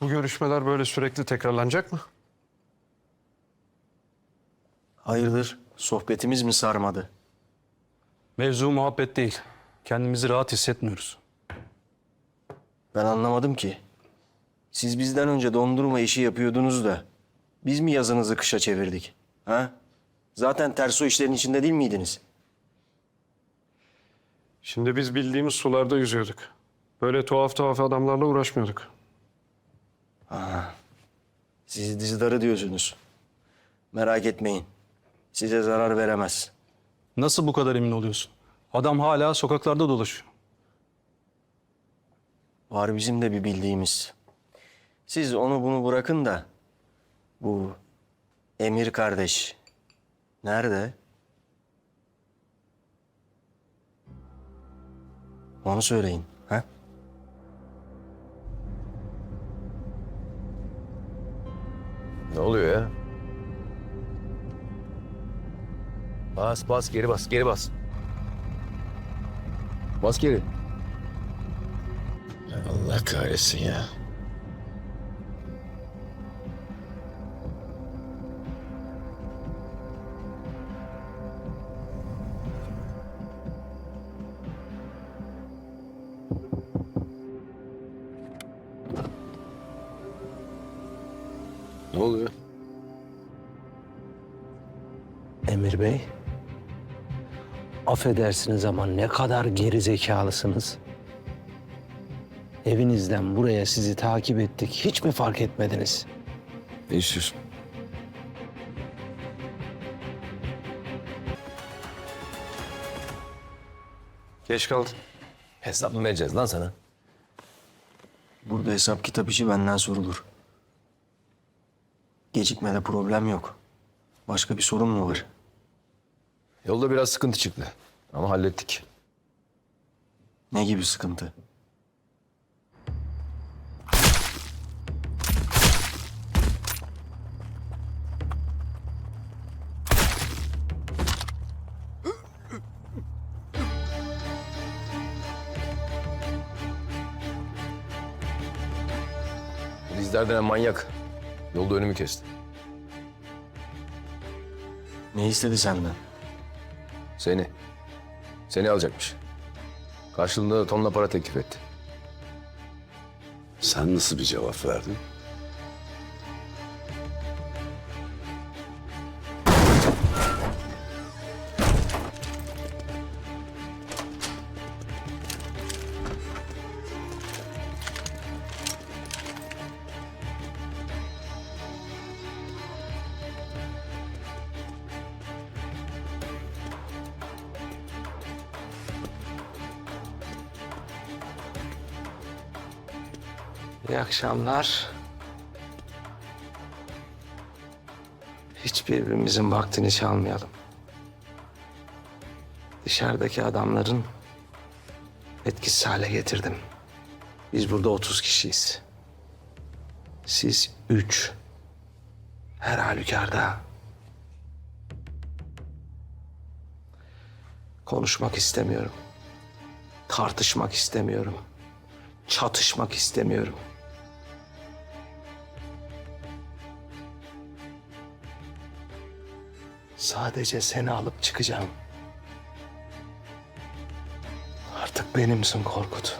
Bu görüşmeler böyle sürekli tekrarlanacak mı? Hayırdır? Sohbetimiz mi sarmadı? Mevzu muhabbet değil. Kendimizi rahat hissetmiyoruz. Ben anlamadım ki. Siz bizden önce dondurma işi yapıyordunuz da biz mi yazınızı kışa çevirdik? Ha? Zaten ters o işlerin içinde değil miydiniz? Şimdi biz bildiğimiz sularda yüzüyorduk. Böyle tuhaf tuhaf adamlarla uğraşmıyorduk. Siz dizdarı diyorsunuz. Merak etmeyin. Size zarar veremez. Nasıl bu kadar emin oluyorsun? Adam hala sokaklarda dolaşıyor. Var bizim de bir bildiğimiz. Siz onu bunu bırakın da bu Emir kardeş nerede? Onu söyleyin. Ne oluyor ya? Bas bas geri bas geri bas. Bas geri. Allah kahretsin ya. Ne oluyor? Emir Bey, affedersiniz ama ne kadar geri zekalısınız. Evinizden buraya sizi takip ettik. Hiç mi fark etmediniz? Ne istiyorsun? Geç kaldın. Hesap mı vereceğiz lan sana? Burada hesap kitap işi benden sorulur. Gecikmede problem yok. Başka bir sorun mu var? Yolda biraz sıkıntı çıktı. Ama hallettik. Ne gibi sıkıntı? Bu Dizdar denen manyak. Yolda önümü kesti. Ne istedi senden? Seni. Seni alacakmış. Karşılığında da tonla para teklif etti. Sen nasıl bir cevap verdin? İyi akşamlar. Hiçbirimizin vaktini çalmayalım. Dışarıdaki adamların etkisiz hale getirdim. Biz burada 30 kişiyiz. Siz üç. Her halükarda. Konuşmak istemiyorum. Tartışmak istemiyorum. Çatışmak istemiyorum. Sadece seni alıp çıkacağım. Artık benimsin Korkut.